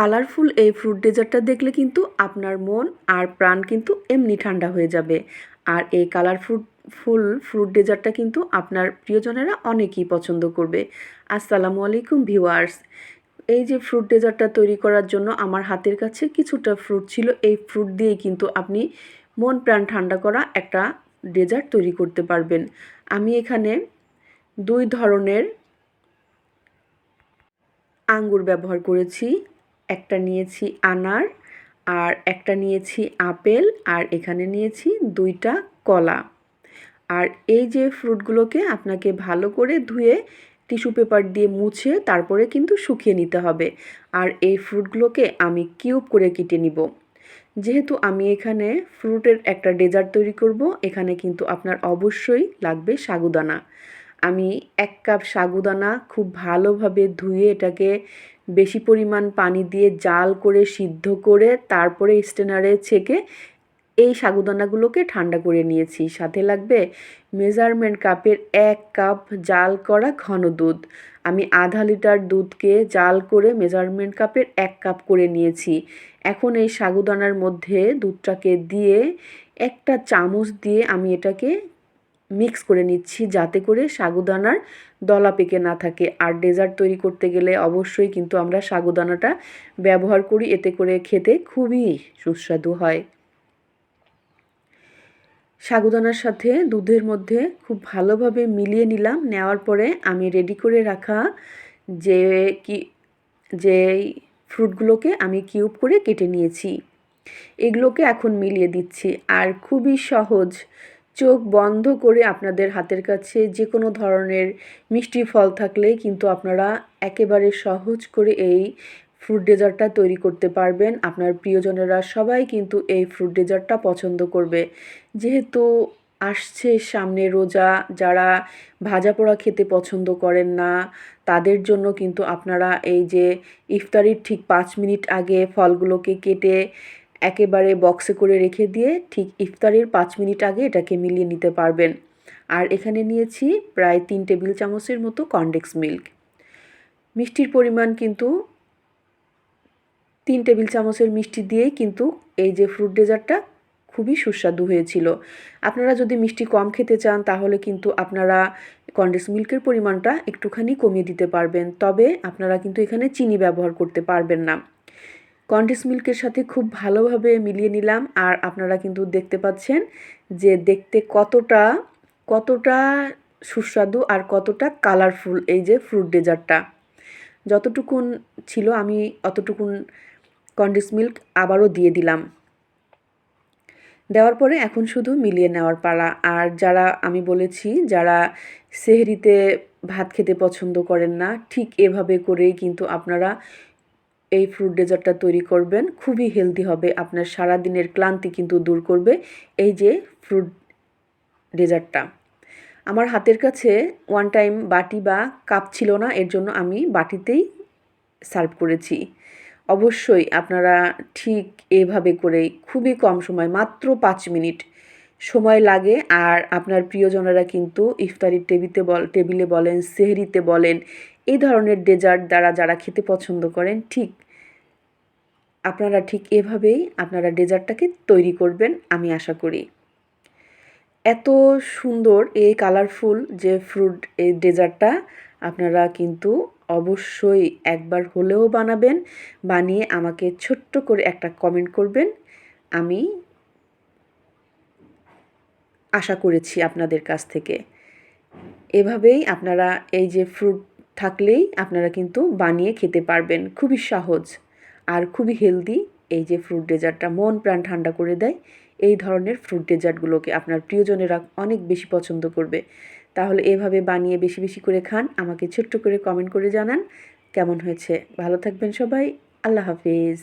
Colourful এই fruit ডেজার্টটা দেখলে কিন্তু আপনার মন আর প্রাণ কিন্তু এমনি ঠান্ডা হয়ে যাবে। আর এই কালারফুল ফুল ফ্রুট ডেজার্টটা কিন্তু আপনার প্রিয়জনেরা অনেকেই পছন্দ করবে। আসসালামু আলাইকুম ভিউয়ার্স। এই যে ফ্রুট ডেজার্টটা তৈরি করার জন্য আমার হাতের কাছে কিছুটা ফ্রুট ছিল, এই ফ্রুট দিয়েই কিন্তু আপনি মন প্রাণ ঠান্ডা করা একটা ডেজার্ট তৈরি করতে পারবেন। আমি এখানে দুই ধরনের আঙ্গুর ব্যবহার করেছি। একটা নিয়েছি আনার, আর একটা নিয়েছি আপেল, আর এখানে নিয়েছি দুইটা কলা। আর এই যে ফ্রুটগুলোকে আপনাকে ভালো করে ধুয়ে টিস্যু পেপার দিয়ে মুছে তারপরে কিন্তু শুকিয়ে নিতে হবে। আর এই ফ্রুটগুলোকে আমি কিউব করে কেটে নিব। যেহেতু আমি এখানে ফ্রুটের একটা ডেজার্ট তৈরি করব, এখানে কিন্তু আপনার অবশ্যই লাগবে সাগুদানা। আমি এক কাপ সাগুদানা খুব ভালোভাবে ধুয়ে এটাকে বেশি পরিমাণ পানি দিয়ে জাল করে, সিদ্ধ করে, তারপরে স্টেনারে ছেঁকে এই সাগুদানাগুলোকে ঠান্ডা করে নিয়েছি। সাথে লাগবে মেজারমেন্ট কাপের এক কাপ জাল করা ঘন দুধ। আমি আধা লিটার দুধকে জাল করে মেজারমেন্ট কাপের এক কাপ করে নিয়েছি। এখন এই সাগুদানার মধ্যে দুধটাকে দিয়ে একটা চামচ দিয়ে আমি এটাকে মিক্স করে নিচ্ছি যাতে করে সাগুদানার দলা পেকে না থাকে। আর ডেজার্ট তৈরি করতে গেলে অবশ্যই কিন্তু আমরা সাগুদানাটা ব্যবহার করি, এতে করে খেতে খুবই সুস্বাদু হয়। সাগুদানার সাথে দুধের মধ্যে খুব ভালোভাবে মিলিয়ে নিলাম। নেওয়ার পরে আমি রেডি করে রাখা যে কি, যে ফ্রুটগুলোকে আমি কিউব করে কেটে নিয়েছি। এগুলোকে এখন মিলিয়ে দিচ্ছি। আর খুবই সহজ চোখ বন্ধ করে আপনাদের হাতের কাছে যে কোনো ধরনের মিষ্টি ফল থাকলে কিন্তু আপনারা একেবারে সহজ করে এই ফ্রুট ডেজার্টটা তৈরি করতে পারবেন। আপনার প্রিয়জনেরা সবাই কিন্তু এই ফ্রুট ডেজার্টটা পছন্দ করবে। যেহেতু আসছে সামনে রোজা, যারা ভাজা পোড়া খেতে পছন্দ করেন না, তাদের জন্য কিন্তু আপনারা এই যে ইফতারির ঠিক পাঁচ মিনিট আগে ফলগুলোকে কেটে একেবারে বক্সে করে রেখে দিয়ে ঠিক ইফতারের পাঁচ মিনিট আগে এটাকে মিলিয়ে নিতে পারবেন। আর এখানে নিয়েছি প্রায় তিন টেবিল চামচের মতো কনডেক্স মিল্ক। মিষ্টির পরিমাণ কিন্তু তিন টেবিল চামচের মিষ্টি দিয়েই কিন্তু এই যে ফ্রুট ডেজার্টটা খুবই সুস্বাদু হয়েছিল। আপনারা যদি মিষ্টি কম খেতে চান, তাহলে কিন্তু আপনারা কন্ডেন্স মিল্কের পরিমাণটা একটুখানি কমিয়ে দিতে পারবেন। তবে আপনারা কিন্তু এখানে চিনি ব্যবহার করতে পারবেন না। কন্ডেন্স মিল্কের সাথে খুব ভালোভাবে মিলিয়ে নিলাম। আর আপনারা কিন্তু দেখতে পাচ্ছেন যে দেখতে কতটা কতটা সুস্বাদু আর কতটা কালারফুল এই যে ফ্রুট ডেজার্টটা যতটুকুন ছিল আমি অতটুকুন কন্ডেন্স মিল্ক আবারও দিয়ে দিলাম। দেওয়ার পরে এখন শুধু মিলিয়ে নেওয়ার পালা। আর যারা, আমি বলেছি, যারা সেহরিতে ভাত খেতে পছন্দ করেন না, ঠিক এভাবে করেই কিন্তু আপনারা এই ফ্রুট ডেজার্টটা তৈরি করবেন, খুবই হেলদি হবে, আপনার সারা দিনের ক্লান্তি কিন্তু দূর করবে এই যে ফ্রুট ডেজার্টটা আমার হাতের কাছে ওয়ান টাইম বাটি বা কাপ ছিল না, এর জন্য আমি বাটিতেই সার্ভ করেছি। অবশ্যই আপনারা ঠিক এভাবে করেই খুবই কম সময়, মাত্র পাঁচ মিনিট সময় লাগে, আর আপনার প্রিয়জনেরা কিন্তু ইফতারির টেবিতে বল টেবিলে বলেন, সেহরিতে বলেন এই ধরনের ডেজার্ট দ্বারা যারা খেতে পছন্দ করেন, ঠিক আপনারা ঠিক এভাবেই আপনারা ডেজার্টটাকে তৈরি করবেন, আমি আশা করি। এত সুন্দর এই কালারফুল যে ফ্রুট এই ডেজার্টটা আপনারা কিন্তু অবশ্যই একবার হলেও বানাবেন, বানিয়ে আমাকে ছোট্ট করে একটা কমেন্ট করবেন, আমি আশা করেছি আপনাদের কাছ থেকে। এভাবেই আপনারা এই যে ফ্রুট থাকলেই আপনারা কিন্তু বানিয়ে খেতে পারবেন। খুবই সহজ আর খুবই হেলদি এই যে ফ্রুট ডেজার্টটা মন প্রাণ ঠান্ডা করে দেয়, এই ধরনের ফ্রুট ডেজার্টগুলোকে আপনার প্রিয়জনেরা অনেক বেশি পছন্দ করবে। তাহলে এভাবে বানিয়ে বেশি বেশি করে খান, আমাকে ছোট্ট করে কমেন্ট করে জানান কেমন হয়েছে। ভালো থাকবেন সবাই, আল্লাহ হাফিজ।